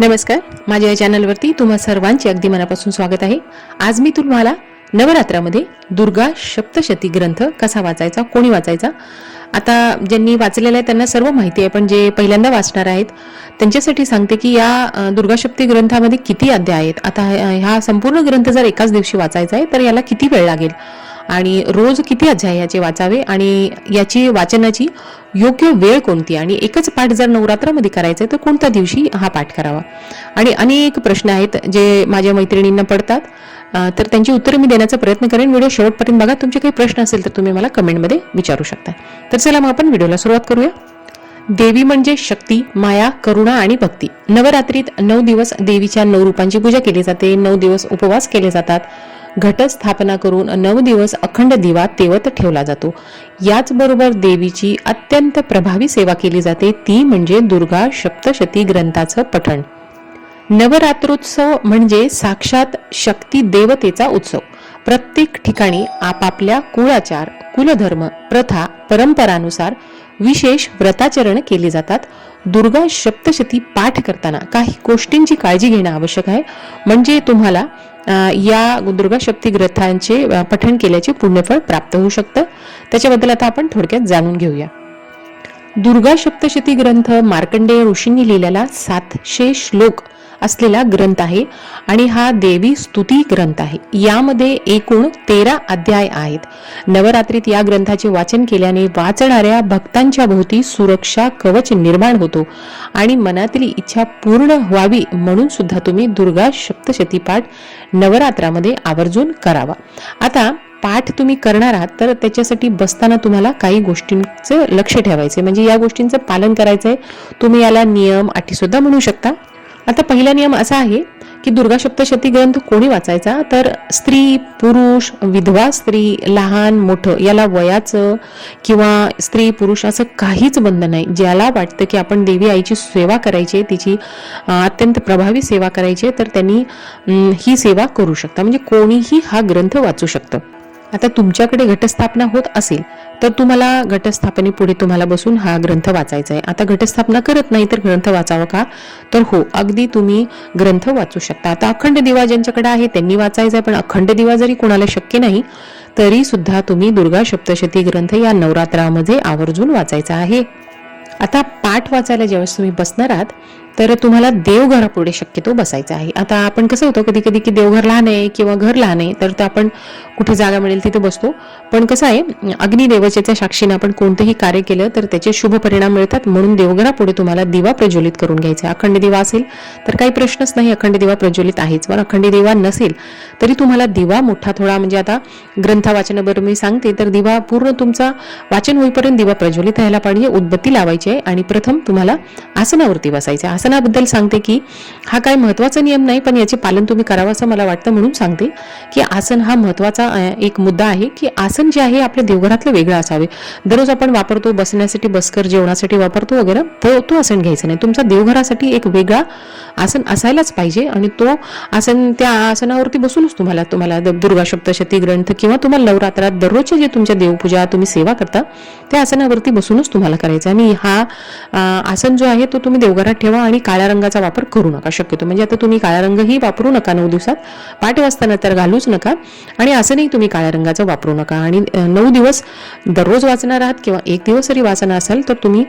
नमस्कार माझ्या या चॅनलवरती तुम्हा सर्वांचे अगदी मनापासून स्वागत आहे. आज मी तुम्हाला नवरात्रामध्ये दुर्गा सप्तशती ग्रंथ कसा वाचायचा कोणी वाचायचा? आता ज्यांनी वाचलेला आहे त्यांना सर्व माहिती आहे पण जे पहिल्यांदा वाचणार आहेत त्यांच्यासाठी सांगते की या दुर्गा सप्ती ग्रंथामध्ये किती अध्याय आहेत? आता ह्या हा संपूर्ण ग्रंथ जर एकाच दिवशी वाचायचा आहे तर याला किती वेळ लागेल? आणि रोज किती अध्याय याचे वाचावे आणि याची वाचनाची योग्य वेळ कोणती? आणि एकच पाठ जर नवरात्रामध्ये करायचा आहे तर कोणत्या दिवशी हा पाठ करावा? आणि अनेक प्रश्न आहेत जे माझ्या मैत्रिणींना पडतात. तर त्यांची उत्तरं मी देण्याचा प्रयत्न करेन. व्हिडिओ शेवटपर्यंत बघा. तुमचे काही प्रश्न असेल तर तुम्ही मला कमेंटमध्ये विचारू शकता. तर चला मग आपण व्हिडिओला सुरुवात करूया. देवी म्हणजे शक्ती माया करुणा आणि भक्ती. नवरात्रीत नऊ दिवस देवीच्या नऊ रूपांची पूजा केली जाते. नऊ दिवस उपवास केले जातात. घटस्थापना करून नऊ दिवस अखंड दिवा तेवत ठेवला जातो. याचबरोबर देवीची अत्यंत प्रभावी सेवा केली जाते ती म्हणजे दुर्गा सप्तशती ग्रंथाचं पठण. नवरात्रोत्सव म्हणजे साक्षात शक्ती देवतेचा उत्सव. प्रत्येक ठिकाणी आपापल्या कुळाचार कुलधर्म प्रथा परंपरानुसार विशेष व्रताचरण केले जातात. दुर्गा सप्तशती पाठ करताना काही गोष्टींची काळजी घेणं आवश्यक आहे. म्हणजे तुम्हाला या दुर्गा शक्ती ग्रंथांचे पठण केल्याचे पुण्यफळ प्राप्त होऊ शकतं. त्याच्याबद्दल आता आपण थोडक्यात जाणून घेऊया. दुर्गा सप्तशती ग्रंथ मार्कंडेय ऋषींनी लिहिलेला सातशे श्लोक असलेला ग्रंथ आहे आणि हा देवी स्तुती ग्रंथ आहे. यामध्ये एकूण तेरा अध्याय आहेत. नवरात्रीत या ग्रंथाचे वाचन केल्याने वाचणाऱ्या भक्तांच्या भोवती सुरक्षा कवच निर्माण होतो आणि मनातली इच्छा पूर्ण व्हावी म्हणून सुद्धा तुम्ही दुर्गा सप्तशती पाठ नवरात्रामध्ये आवर्जून करावा. आता पाठ तुम्ही करणार आहात तर त्याच्यासाठी बसताना तुम्हाला काही गोष्टींचं लक्ष ठेवायचं म्हणजे या गोष्टींचं पालन करायचं आहे तुम्ही याला नियम अटीसुद्धा म्हणू शकता. आता पहिला नियम असा आहे की दुर्गा सप्तशती ग्रंथ कोणी वाचायचा? तर स्त्री पुरुष विधवा स्त्री लहान मोठं याला वयाचं किंवा स्त्री पुरुष असं काहीच बंधन नाही. ज्याला वाटतं की आपण देवी आईची सेवा करायची आहे, तिची अत्यंत प्रभावी सेवा करायची आहे, तर त्यांनी ही सेवा करू शकता. म्हणजे कोणीही हा ग्रंथ वाचू शकतं. आता तुमच्याकडे घटस्थापना होत असेल तर तुम्हाला घटस्थापने पुढे तुम्हाला बसून हा ग्रंथ वाचायचा आहे आता घटस्थापना करत नाही तर ग्रंथ वाचावा का? तर हो अगदी तुम्ही ग्रंथ वाचू शकता. आता अखंड दिवा ज्यांच्याकडे आहे त्यांनी वाचायचा आहे पण अखंड दिवा जरी कोणाला शक्य नाही तरी सुद्धा तुम्ही दुर्गा सप्तशती ग्रंथ या नवरात्रामध्ये आवर्जून वाचायचा आहे. आता पाठ वाचायला ज्यावेळेस तुम्ही बसणार आहात तर तुम्हाला देवघरापुढे शक्यतो बसायचं आहे. आता आपण कसं होतं कधी कधी की देवघर लहान आहे किंवा घर लहान आहे तर आपण कुठे जागा मिळेल तिथे बसतो. पण कसं आहे अग्निदेवतेच्या साक्षीने आपण कोणतंही कार्य केलं तर त्याचे शुभ परिणाम मिळतात. म्हणून देवघरापुढे तुम्हाला दिवा प्रज्वलित करून घ्यायचा आहे. अखंड दिवा असेल तर काही प्रश्नच नाही. अखंड दिवा प्रज्वलित आहेच. पण अखंड दिवा नसेल तरी तुम्हाला दिवा मोठा थोडा म्हणजे आता ग्रंथ वाचनाबरोबर मी सांगते तर दिवा पूर्ण तुमचा वाचन होईपर्यंत दिवा प्रज्वलित व्हायला पाहिजे उदबत्ती लावायची आहे आणि प्रथम तुम्हाला आसनावरती बसायचं आसनाबद्दल सांगते की हा काय महत्त्वाचा नियम नाही पण याचे पालन तुम्ही करावं असं मला वाटतं म्हणून सांगते की आसन हा महत्त्वाचा एक मुद्दा आहे की आसन जे आहे आपल्या देवघरातलं वेगळं असावे. दररोज आपण वापरतो बसण्यासाठी बसकर जेवणासाठी वापरतो वगैरे तो तो आसन घ्यायचा नाही. तुमचा देवघरासाठी एक वेगळा आसन असायलाच पाहिजे आणि तो आसन त्या आसनावरती बसूनच तुम्हाला तुम्हाला दुर्गा सप्तशती ग्रंथ किंवा तुम्हाला नवरात्रात दररोजच्या जे तुमच्या देवपूजा तुम्ही सेवा करता त्या आसनावरती बसूनच तुम्हाला करायचं आणि हा आसन जो आहे तो तुम्ही देवघरात ठेवा आणि काळ्या रंगाचा वापर करू नका. शक्यतो म्हणजे आता तुम्ही काळा रंगही वापरू नका नऊ दिवसात. पाठ वाचताना तर घालूच नका. आणि आसनही तुम्ही काळ्या रंगाचा वापरू नका. आणि नऊ दिवस दररोज वाचणार आहात किंवा एक दिवस जरी वाचणार असाल तर तुम्ही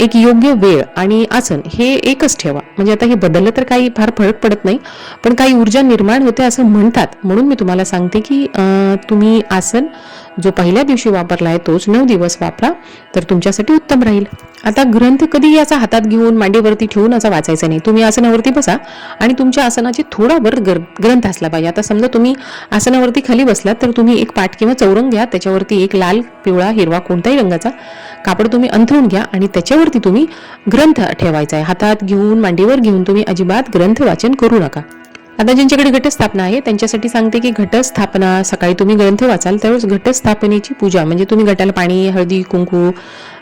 एक योग्य वेळ आणि आसन हे एकच ठेवा. म्हणजे आता हे बदललं तर काही फार फरक पडत नाही पण काही ऊर्जा निर्माण होते असं म्हणतात. म्हणून मी तुम्हाला सांगते की तुम्ही आसन जो पहिल्या दिवशी वापरला आहे तोच नऊ दिवस वापरा तर तुमच्यासाठी उत्तम राहील. आता ग्रंथ कधीही असा हातात घेऊन मांडीवरती ठेवून असा वाचायचा नाही. तुम्ही आसनावरती बसा आणि तुमच्या आसनाचे थोडा वर गर- ग्रंथ असला पाहिजे. आता समजा तुम्ही आसनावरती खाली बसलात तर तुम्ही एक पाठ किंवा चौरंग घ्या त्याच्यावरती एक लाल पिवळा हिरवा कोणताही रंगाचा कापड तुम्ही अंथरून घ्या आणि त्याच्यावरती तुम्ही ग्रंथ ठेवायचा आहे. हातात घेऊन मांडीवर घेऊन तुम्ही अजिबात ग्रंथ वाचन करू नका. आता ज्यांच्याकडे घटस्थापना आहे त्यांच्यासाठी सांगते की घटस्थापना सकाळी तुम्ही ग्रंथ वाचाल त्यावेळेस घटस्थापनेची पूजा म्हणजे तुम्ही घटाला पाणी हळदी कुंकू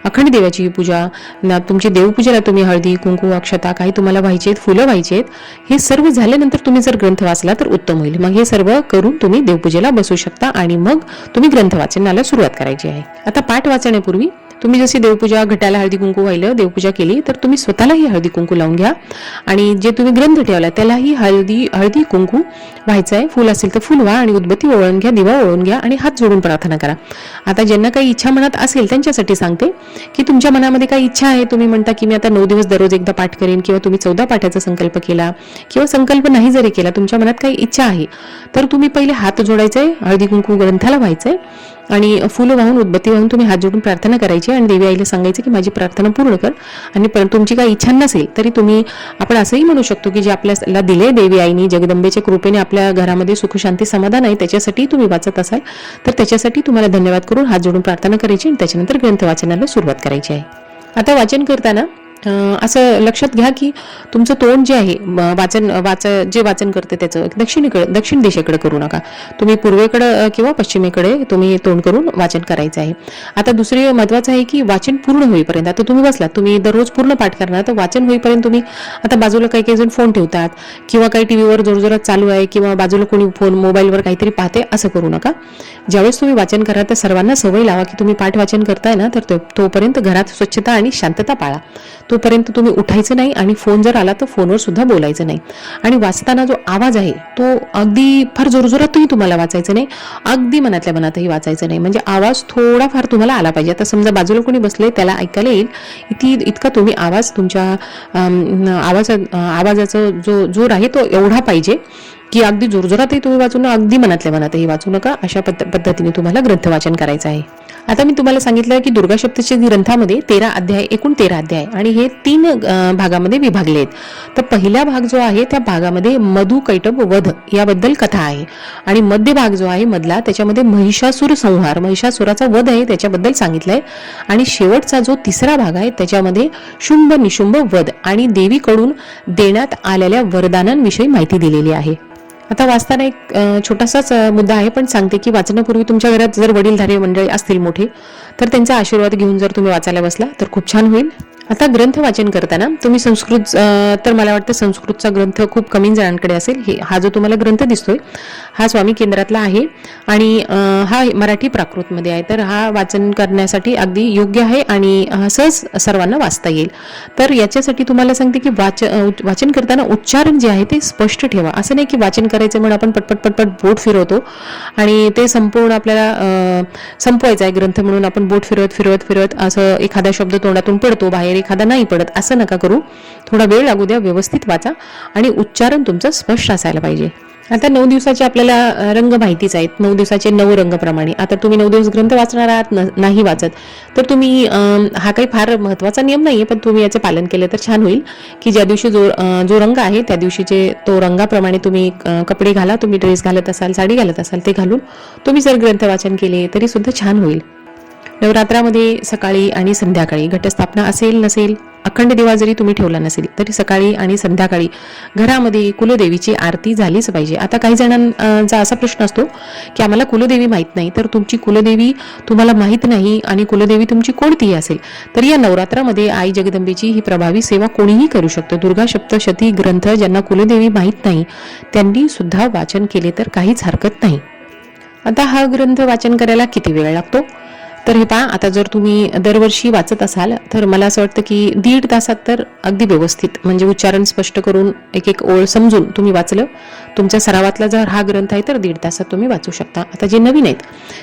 अखंड देवाची पूजा ना तुमची देवपूजेला तुम्ही हळदी कुंकू अक्षता काही तुम्हाला व्हायचे आहेत फुलं व्हायचे आहेत हे सर्व झाल्यानंतर तुम्ही जर ग्रंथ वाचला तर उत्तम होईल. मग हे सर्व करून तुम्ही देवपूजेला बसू शकता आणि मग तुम्ही ग्रंथ वाचनाला सुरुवात करायची आहे. आता पाठ वाचण्यापूर्वी तुम्ही जशी देवपूजा घटाला हळदी कुंकू व्हायलं देवपूजा केली तर तुम्ही स्वतःलाही हळदी कुंकू लावून घ्या. आणि जे तुम्ही ग्रंथ ठेवला त्यालाही हळदी हळदी कुंकू व्हायचं आहे. फुल असेल तर फुल व्हा आणि उदबत्ती ओळून घ्या दिवा ओळून घ्या आणि हात जोडून प्रार्थना करा. आता ज्यांना काही इच्छा मनात असेल त्यांच्यासाठी सांगते की तुमच्या मनामध्ये काही इच्छा आहे तुम्ही म्हणता की मी आता नऊ दिवस दररोज एकदा पाठ करेन किंवा तुम्ही चौदा पाठाचा संकल्प केला किंवा संकल्प नाही जरी केला तुमच्या मनात काही इच्छा आहे तर तुम्ही पहिले हात जोडायचे आहे हळदी कुंकू ग्रंथाला व्हायचंय. आणि फुलं वाहून उदबत्ती वाहून तुम्ही हात जोडून प्रार्थना करायची आणि देवी आईला सांगायचं की माझी प्रार्थना पूर्ण कर. आणि पण तुमची काही इच्छा नसेल तरी तुम्ही आपण असंही म्हणू शकतो की जे आपल्याला दिले देवी आईनी जगदंबेच्या कृपेने आपल्या घरामध्ये सुखशांती समाधान आहे त्याच्यासाठी तुम्ही वाचत असाल तर त्याच्यासाठी तुम्हाला धन्यवाद करून हात जोडून प्रार्थना करायची आणि त्याच्यानंतर ग्रंथ वाचनाला सुरुवात करायची आहे. आता वाचन करताना असं लक्षात घ्या की तुमचं तोंड जे आहे वाचन वाच जे वाचन करते त्याचं दक्षिणेकडे दक्षिण दिशेकडे करू नका. तुम्ही पूर्वेकडे किंवा पश्चिमेकडे तुम्ही तोंड करून वाचन करायचं आहे. आता दुसरे महत्वाचं आहे की वाचन पूर्ण होईपर्यंत आता तुम्ही बसलात तुम्ही दररोज पूर्ण पाठ करणार तर वाचन होईपर्यंत तुम्ही आता बाजूला काही काही जण फोन ठेवतात किंवा काही टी व्हीवर जोरजोरात चालू आहे किंवा बाजूला कोणी फोन मोबाईलवर काहीतरी पाहते असं करू नका. ज्यावेळेस तुम्ही वाचन करा तर सर्वांना सवय लावा की तुम्ही पाठ वाचन करताय ना तर तो- तोपर्यंत घरात स्वच्छता आणि शांतता पाळा. तोपर्यंत तुम्ही उठायचं नाही आणि फोन जर आला तर फोनवर सुद्धा बोलायचं नाही. आणि वाचताना जो आवाज आहे तो अगदी फार जोरजोरातही तुम्हाला वाचायचं नाही. अगदी मनातल्या मनातही वाचायचं नाही. म्हणजे आवाज थोडाफार तुम्हाला आला पाहिजे. आता समजा बाजूला कोणी बसले त्याला ऐकायला येईल. इतकी इतका तुम्ही आवाज तुमच्या आवाज आवाजाचा जो जोर आहे तो एवढा पाहिजे की अगदी जोरजोरातही तुम्ही वाचू नका अगदी मनातल्या मनातही वाचू नका. अशा पद्ध- पद्धतीने तुम्हाला ग्रंथ वाचन करायचं आहे. आता मी तुम्हाला सांगितलं की दुर्गा सप्तशती ग्रंथामध्ये तेरा अध्याय एकूण तेरा अध्याय आणि हे तीन भागामध्ये विभागले आहेत. तर पहिला भाग जो आहे त्या भागामध्ये मधु कैटब वध याबद्दल कथा आहे. आणि मध्य भाग जो आहे मधला त्याच्यामध्ये महिषासूर संहार महिषासुराचा वध आहे त्याच्याबद्दल सांगितलंय. आणि शेवटचा जो तिसरा भाग आहे त्याच्यामध्ये शुंभ निशुंभ वध आणि देवीकडून देण्यात आलेल्या वरदानांविषयी माहिती दिलेली आहे. आता वाचताना एक छोटासाच मुद्दा आहे पण सांगते की वाचण्यापूर्वी तुमच्या घरात जर वडीलधारी मंडळी असतील मोठे तर त्यांचा आशीर्वाद घेऊन जर तुम्ही वाचायला बसला तर खूप छान होईल. आता ग्रंथ वाचन करताना तुम्ही संस्कृत तर मला वाटतं संस्कृतचा ग्रंथ खूप कमी जणांकडे असेल. हे हा जो तुम्हाला ग्रंथ दिसतोय हा स्वामी केंद्रातला आहे आणि हा मराठी प्राकृतमध्ये आहे. तर हा वाचन करण्यासाठी अगदी योग्य आहे आणि सहज सर्वांना वाचता येईल. तर याच्यासाठी तुम्हाला सांगते की वाच वाचन करताना उच्चारण जे आहे ते स्पष्ट ठेवा. असं नाही की वाचन करायचं म्हणून आपण पटपट पटपट बोट फिरवतो आणि ते संपूर्ण आपल्याला संपवायचा आहे ग्रंथ म्हणून आपण बोट फिरवत फिरवत फिरवत असं एखादा शब्द तोंडातून पडतो बाहेर. एखादा नाही पडत असं नका करू. थोडा वेळ लागू द्या व्यवस्थित वाचा आणि उच्चारण तुमचं स्पष्ट असायला पाहिजे. आता नऊ दिवसाचे आपल्याला रंग माहितीच आहेत. नऊ दिवसाचे नऊ रंगप्रमाणे. आता तुम्ही नऊ दिवस ग्रंथ वाचणार आहात नाही वाचत. तर तुम्ही हा काही फार महत्त्वाचा नियम नाहीये पण तुम्ही याचे पालन केले तर छान होईल. की ज्या दिवशी जो जो रंग आहे त्या दिवशीचे तो रंगाप्रमाणे तुम्ही कपडे घाला तुम्ही ड्रेस घालत असाल साडी घालत असाल ते घालून तुम्ही जर ग्रंथ वाचन केले तरी सुद्धा छान होईल. नवरात्रामध्ये सकाळी आणि संध्याकाळी घटस्थापना असेल नसेल अखंड दिवा जरी तुम्ही ठेवला नसेल तरी सकाळी आणि संध्याकाळी घरामध्ये कुलदेवीची आरती झालीच पाहिजे. आता काही जणांचा असा प्रश्न असतो की आम्हाला कुलदेवी माहीत नाही तर तुमची कुलदेवी तुम्हाला माहीत नाही आणि कुलदेवी तुमची कोणतीही असेल तर या नवरात्रामध्ये आई जगदंबेची ही प्रभावी सेवा कोणीही करू शकतो. दुर्गा सप्तशती ग्रंथ ज्यांना कुलदेवी माहीत नाही त्यांनी सुद्धा वाचन केले तर काहीच हरकत नाही. आता हा ग्रंथ वाचन करायला किती वेळ लागतो? तर हे पहा आता जर तुम्ही दरवर्षी वाचत असाल तर मला असं वाटतं की दीड तासात तर अगदी व्यवस्थित म्हणजे उच्चारण स्पष्ट करून एक एक ओळ समजून तुम्ही वाचलं. तुमच्या सरावातला जर हा ग्रंथ आहे तर दीड तासात तुम्ही वाचू शकता. आता जे नवीन आहेत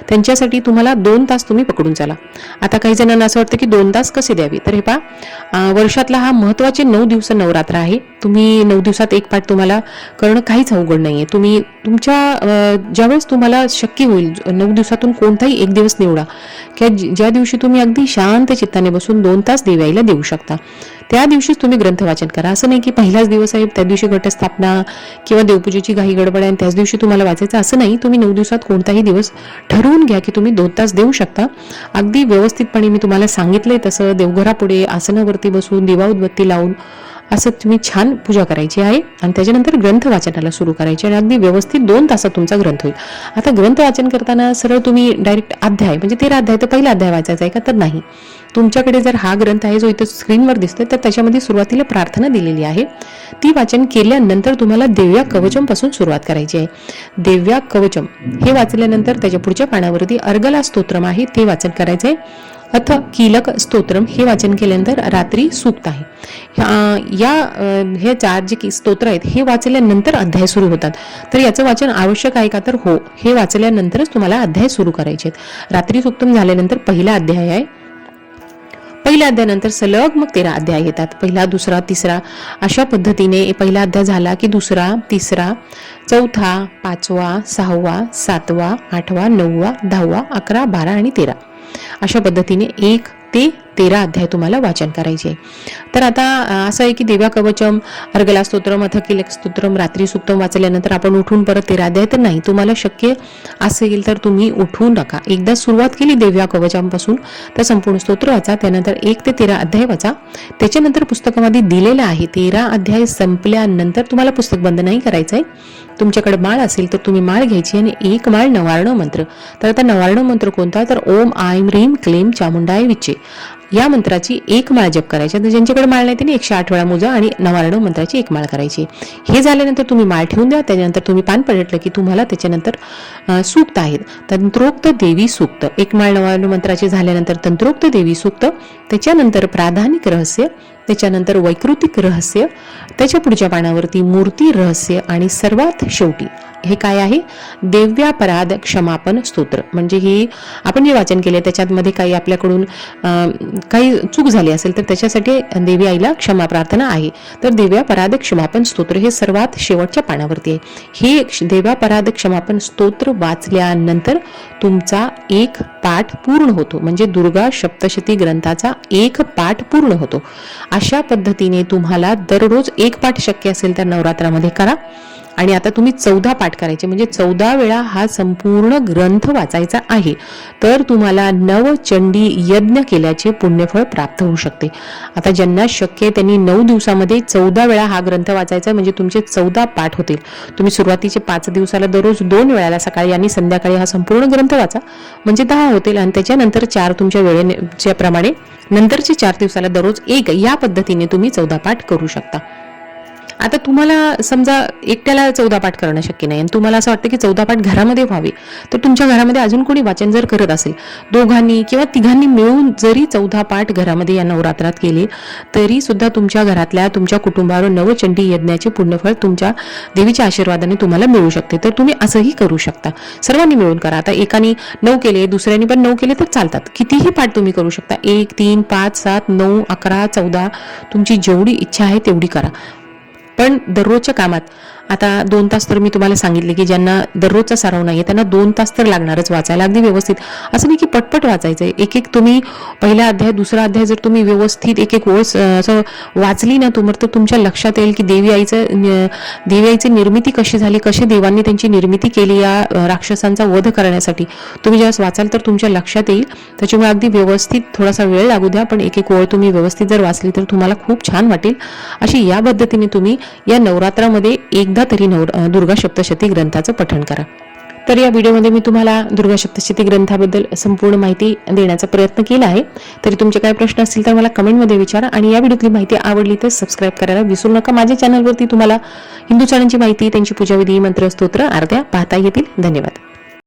त्यांच्यासाठी तुम्हाला दोन तास तुम्ही पकडून चला. आता काही जणांना असं वाटतं की दोन तास कसे द्यावे? तर हे पहा वर्षातला हा महत्त्वाचे नऊ दिवस नवरात्र आहे. तुम्ही नऊ दिवसात एक पाठ तुम्हाला करणं काहीच अवघड नाही आहे तुम्ही तुमच्या ज्यावेळेस तुम्हाला शक्य होईल नऊ दिवसातून कोणताही एक दिवस निवडा. किंवा ज्या दिवशी तुम्ही अगदी शांत चित्ताने बसून दोन तास देवाईला देऊ शकता त्या दिवशीच तुम्ही ग्रंथ वाचन करा. असं नाही की पहिलाच दिवस आहे त्या दिवशी घटस्थापना किंवा देवपूजेची घाई गडबड आहे आणि त्याच दिवशी तुम्हाला वाचायचं असं नाही. तुम्ही नऊ दिवसात कोणताही दिवस ठरवून घ्या की तुम्ही दोन तास देऊ शकता. अगदी व्यवस्थितपणे मी तुम्हाला सांगितलंय तसं देवघरापुढे आसनावरती बसून दिवा उदबत्ती लावून असं तुम्ही छान पूजा करायची आहे. आणि त्याच्यानंतर ग्रंथ वाचनाला सुरू करायची आणि अगदी व्यवस्थित दोन तासात तुमचा ग्रंथ होईल. आता ग्रंथ वाचन करताना सरळ तुम्ही डायरेक्ट अध्याय म्हणजे तेरा अध्याय तर पहिला अध्याय वाचायचा आहे का? तर नाही. तुमच्याकडे जर हा ग्रंथ आहे जो इथं स्क्रीनवर दिसतोय तर त्याच्यामध्ये सुरुवातीला प्रार्थना दिलेली आहे. ती वाचन केल्यानंतर तुम्हाला देव्या कवचमपासून सुरुवात करायची आहे. देव्या कवचम हे वाचल्यानंतर त्याच्या पुढच्या पानावरती अर्गला स्तोत्रम आहे ते वाचन करायचं आहे अथ कीलक स्तोत्रम हे वाचन केल्यानंतर रात्री सूक्त आहे. या हे चार जे की स्तोत्र आहेत हे वाचल्यानंतर अध्याय सुरू होतात. तर याचं वाचन आवश्यक आहे का? तर हो हे वाचल्यानंतरच तुम्हाला अध्याय सुरू करायचे आहेत. रात्री सुक्तम झाल्यानंतर पहिला अध्याय आहे. पहिल्या अध्यायानंतर सलग मग तेरा अध्याय येतात. पहिला दुसरा तिसरा अशा पद्धतीने पहिला अध्याय झाला की दुसरा तिसरा चौथा पाचवा सहावा सातवा आठवा नववा दहावा अकरा बारा आणि तेरा. अशा पद्धतीने एक ते तेरा अध्याय तुम्हाला वाचन करायचे आहे. तर आता असं आहे की देव्या कवचम अर्गला स्तोत्रम अथकिलक स्तोत्रम रात्री सुक्तम वाचल्यानंतर आपण उठून परत तेरा अध्याय तर नाही तुम्हाला शक्य असेल तर तुम्ही उठून नका. एकदा सुरुवात केली देव्या कवचांपासून तर संपूर्ण स्तोत्र वाचा त्यानंतर एक ते तेरा अध्याय वाचा. त्याच्यानंतर पुस्तकामध्ये दिलेलं आहे तेरा अध्याय संपल्यानंतर तुम्हाला पुस्तक बंद नाही करायचं आहे. तुमच्याकडे माळ असेल तर तुम्ही माळ घ्यायची आणि एक माळ नवारण मंत्र. तर आता नवारण मंत्र कोणता? तर ओम आयम रीम क्लेम चामुंडाय विचे या मंत्राची एक माळ जप करायची. तर ज्यांच्याकडे माळ नाही त्यांनी एकशे आठ वेळा मोजा आणि नवारणव मंत्राची एक माळ करायची. हे झाल्यानंतर तुम्ही माळ ठेवून द्या. त्याच्यानंतर तुम्ही पान पलटलं की तुम्हाला त्याच्यानंतर सूक्त आहेत. तंत्रोक्त देवी सूक्त. एक माळ नवार्ण मंत्राची झाल्यानंतर तंत्रोक्त देवी सूक्त. त्याच्यानंतर प्राधानिक रहस्य त्याच्यानंतर वैकृतिक रहस्य त्याच्या पुढच्या पानावरती मूर्ती रहस्य आणि सर्वात शेवटी हे काय आहे? देव्यापराध क्षमापन स्तोत्र. म्हणजे ही आपण जे वाचन केले त्याच्यामध्ये काही आपल्याकडून काही चूक झाली असेल तर त्याच्यासाठी देवी आईला क्षमा प्रार्थना आहे. तर देव्यापराध क्षमापन स्तोत्र हे सर्वात शेवटच्या पानावरती आहे. हे देव्यापराध क्षमापन स्तोत्र वाचल्यानंतर तुमचा एक पाठ पूर्ण होतो. म्हणजे दुर्गा सप्तशती ग्रंथाचा एक पाठ पूर्ण होतो. अशा पद्धतीने तुम्हाला दररोज एक पाठ शक्य असेल तर नवरात्रामध्ये करा. आणि आता तुम्ही चौदा पाठ करायचे. म्हणजे चौदा वेळा हा संपूर्ण ग्रंथ वाचायचा आहे. तर तुम्हाला नवचंडी यज्ञ केल्याचे पुण्यफळ प्राप्त होऊ शकते. आता ज्यांना शक्य आहे त्यांनी नऊ दिवसामध्ये चौदा वेळा हा ग्रंथ वाचायचा आहे, म्हणजे तुमचे चौदा पाठ होतील. तुम्ही सुरुवातीचे पाच दिवसाला दररोज दोन वेळाला सकाळी आणि संध्याकाळी हा संपूर्ण ग्रंथ वाचा. म्हणजे दहा होतील आणि त्याच्यानंतर चार तुमच्या वेळेच्या प्रमाणे नंतरचे चार दिवसाला दररोज एक या पद्धतीने तुम्ही चौदा पाठ करू शकता. आता तुम्हाला समजा एकट्याला चौदा पाठ करणं शक्य नाही आणि तुम्हाला असं वाटतं की चौदा पाठ घरामध्ये व्हावे तर तुमच्या घरामध्ये अजून कोणी वाचन जर करत असेल दोघांनी किंवा तिघांनी मिळून जरी चौदा पाठ घरामध्ये या नवरात्रात केले तरी सुद्धा तुमच्या घरातल्या तुमच्या कुटुंबावर नवचंडी यज्ञाचे पूर्णफळ तुमच्या देवीच्या आशीर्वादाने तुम्हाला मिळू शकते. तर तुम्ही असंही करू शकता. सर्वांनी मिळून करा. आता एकाने नऊ केले दुसऱ्याने पण नऊ केले तर चालतात. कितीही पाठ तुम्ही करू शकता. एक तीन पाच सात नऊ अकरा चौदा तुमची जेवढी इच्छा आहे तेवढी करा. पण दररोजच्या कामात. आता दोन तास तर मी तुम्हाला सांगितले की ज्यांना दररोजचा सराव नाही त्यांना दोन तास तर लागणारच वाचायला. अगदी व्यवस्थित. असं नाही की पटपट वाचायचं आहे एक एक तुम्ही पहिला अध्याय दुसरा अध्याय जर तुम्ही व्यवस्थित एक एक ओळ असं वाचली ना तुम्हाला तर तुमच्या लक्षात येईल की देवी आईचं देवी आईची निर्मिती कशी झाली कशी देवांनी त्यांची निर्मिती केली या राक्षसांचा वध करण्यासाठी. तुम्ही ज्यावेळेस वाचाल तर तुमच्या लक्षात येईल. त्याच्यामुळे अगदी व्यवस्थित थोडासा वेळ लागू द्या पण एक एक ओळ तुम्ही व्यवस्थित जर वाचली तर तुम्हाला खूप छान वाटेल. अशी या पद्धतीने तुम्ही या नवरात्रामध्ये एकदा तरी नवर दुर्गा सप्तशती ग्रंथाचं पठण करा. तर या व्हिडिओमध्ये मी तुम्हाला दुर्गा सप्तशती ग्रंथाबद्दल संपूर्ण माहिती देण्याचा प्रयत्न केला आहे. तरी तुमचे काय प्रश्न असतील तर मला कमेंटमध्ये विचारा आणि या व्हिडिओतली माहिती आवडली तर सबस्क्राईब करायला विसरू नका. माझ्या चॅनलवरती तुम्हाला हिंदू सणांची माहिती त्यांची पूजाविधी मंत्र स्तोत्र आरत्या पाहता येतील. धन्यवाद.